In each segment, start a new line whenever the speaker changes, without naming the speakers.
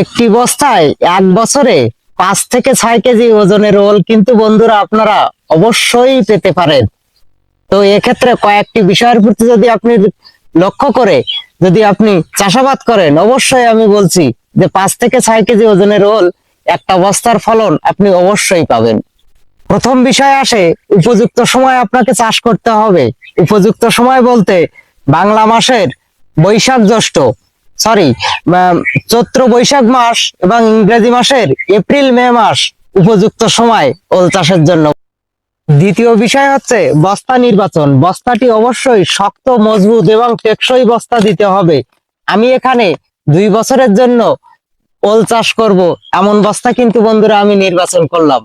একটি বস্তায় এক বছরে পাঁচ থেকে ছয় কেজি ওজনের ওল কিন্তু বন্ধুরা আপনারা অবশ্যই পেতে পারেন। তো এক্ষেত্রে কয়েকটি বিষয়ের প্রতি যদি আপনি লক্ষ্য করে যদি আপনি চাষাবাদ করেন, অবশ্যই আমি বলছি যে পাঁচ থেকে ছয় কেজি ওজনের ওল একটা বস্তার ফলন আপনি অবশ্যই পাবেন। প্রথম বিষয় আসে উপযুক্ত সময় আপনাকে চাষ করতে হবে। উপযুক্ত সময় বলতে বাংলা মাসের বৈশাখ জ্যৈষ্ঠ। সরি চৈত্র বৈশাখ মাস এবং ইংরেজি মাসের এপ্রিল, মে মাস উপযুক্ত সময় ওল চাষের জন্য। দ্বিতীয় বিষয় হচ্ছে বস্তা নির্বাচন। বস্তাটি অবশ্যই শক্ত, মজবুত এবং টেকসই বস্তা দিতে হবে। আমি এখানে দুই বছরের জন্য ওল চাষ করব, এমন বস্তা কিন্তু বন্ধুরা আমি নির্বাচন করলাম।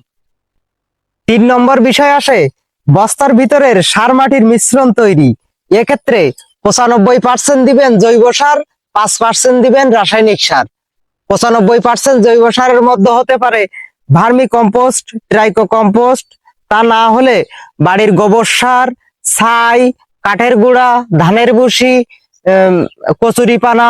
তিন নম্বর বিষয় আসে, বস্তার ভিতরের সার মাটির মিশ্রণ তৈরি। এক্ষেত্রে পঁচানব্বই পার্সেন্ট দিবেন জৈব সার পাঁচ পার্সেন্ট দিবেন রাসায়নিক সার। পঁচানব্বই পার্সেন্ট জৈব সারের মধ্যে হতে পারে ভার্মি কম্পোস্ট, ট্রাইকো কম্পোস্ট। তা না হলে বাড়ির গোবর সার, ছাই, কাঠের গুঁড়া, ধানের ভুসি কচুরি পানা,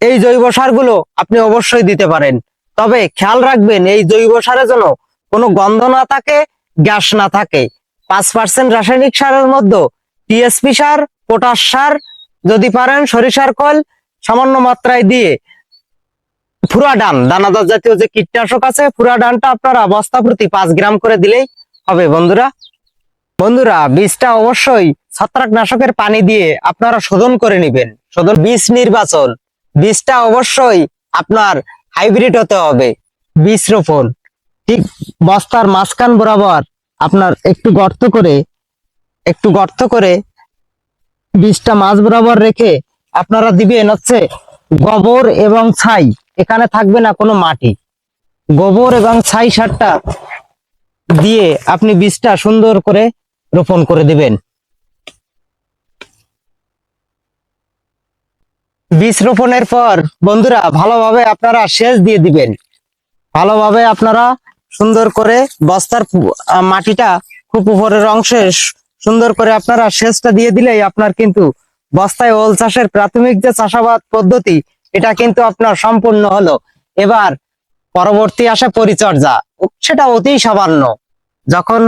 এই জৈব সারগুলো আপনি অবশ্যই দিতে পারেন। তবে খেয়াল রাখবেন, এই জৈব সারে যেন কোনো গন্ধ না থাকে, গ্যাস না থাকে। পাঁচ পার্সেন্ট রাসায়নিক সারের মধ্যে টিএসপি সার, পটাশ সার, যদি পারেন সরিষার খোল সামান্য মাত্রায় দিয়ে ফুরাডান, দানাদার জাতীয় যে কীটনাশক আছে, ফুরাডানটা আপনারা বস্তা প্রতি পাঁচ গ্রাম করে দিলেই হবে বন্ধুরা। বন্ধুরা, বীজটা অবশ্যই ছত্রাকনাশকের পানি দিয়ে আপনারা শোধন করে নেবেন। শোধন বীজ নির্বাচন। বীজটা অবশ্যই আপনার হাইব্রিড হতে হবে, বীজ রোপণ। ঠিক বস্তার মাঝখান বরাবর আপনার একটু গর্ত করে, একটু গর্ত করে বীজটা মাঝ বরাবর রেখে আপনারা দিবেন হচ্ছে গোবর এবং ছাই। এখানে থাকবে না কোনো মাটি। গোবর এবং ছাই সারটা দিয়ে আপনি বীজটা সুন্দর করে রোপণ করে দিবেন। বীজ রোপণের পর বন্ধুরা ভালোভাবে আপনারা সেচ দিয়ে দিবেন। ভালোভাবে আপনারা সুন্দর করে বস্তার মাটিটা খুব উপরের অংশে সুন্দর করে আপনারা সেচটা দিয়ে দিলেই আপনার কিন্তু বস্তায় ওল চাষের প্রাথমিক যে চাষাবাদ পদ্ধতি, এটা কিন্তু আপনার সম্পূর্ণ হলো। এবার পরবর্তী আসে পরিচর্যা, সেটা অতি সামান্য। যখন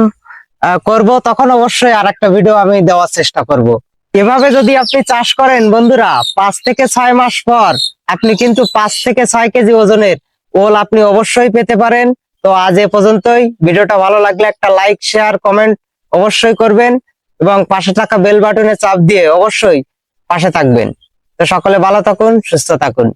করব তখন অবশ্যই আর একটা ভিডিও আমি দেওয়ার চেষ্টা করব। এভাবে যদি আপনি চাষ করেন বন্ধুরা, পাঁচ থেকে ছয় মাস পর আপনি কিন্তু পাঁচ থেকে ছয় কেজি ওজনের ওল আপনি অবশ্যই পেতে পারেন। তো আজ এ পর্যন্তই। ভিডিওটা ভালো লাগলে একটা লাইক শেয়ার কমেন্ট অবশ্যই করবেন এবং পাশে থাকা বেল বাটনে চাপ দিয়ে অবশ্যই পাশে থাকবেন। তো সকলে ভালো থাকুন সুস্থ থাকুন।